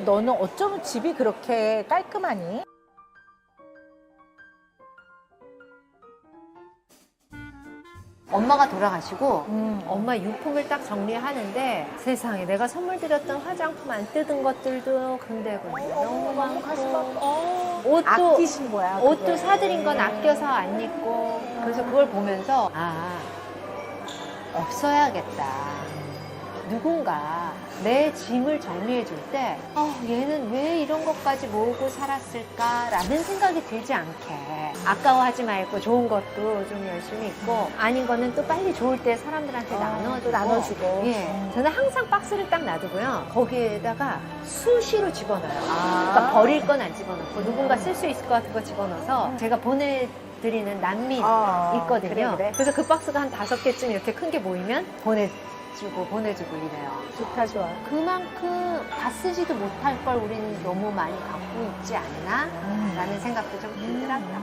너는 어쩌면 집이 그렇게 깔끔하니? 엄마가 돌아가시고 음. 엄마 유품을 딱 정리하는데 세상에 내가 선물 드렸던 화장품 안 뜯은 것들도 근데군데 너무 가슴 많고. 어. 옷도 아끼신 거야. 옷도 그게. 사드린 건 아껴서 안 입고 그래서 그걸 보면서 아 없어야겠다 누군가 내 짐을 정리해 줄 때 어, 얘는 왜 이런 것까지 모으고 살았을까라는 생각이 들지 않게 아까워하지 말고 좋은 것도 좀 열심히 입고 아닌 거는 또 빨리 좋을 때 사람들한테 어, 나눠주고 또 나눠주고. 예, 음. 저는 항상 박스를 딱 놔두고요 거기에다가 수시로 집어넣어요 아. 그러니까 버릴 건 안 집어넣고 누군가 쓸 수 있을 것 같은 거 집어넣어서 제가 보내 드리는 난민 어, 있거든요. 그래, 그래. 래서 그 박스가 한 다섯 개쯤 이렇게 큰 게 모이면 보내 주고 보내주고 이래요. 좋다, 좋아. 그만큼 다 쓰지도 못할 걸 우리는 너무 많이 갖고 있지 않나? 음. 라는 생각도 좀 들더라고요.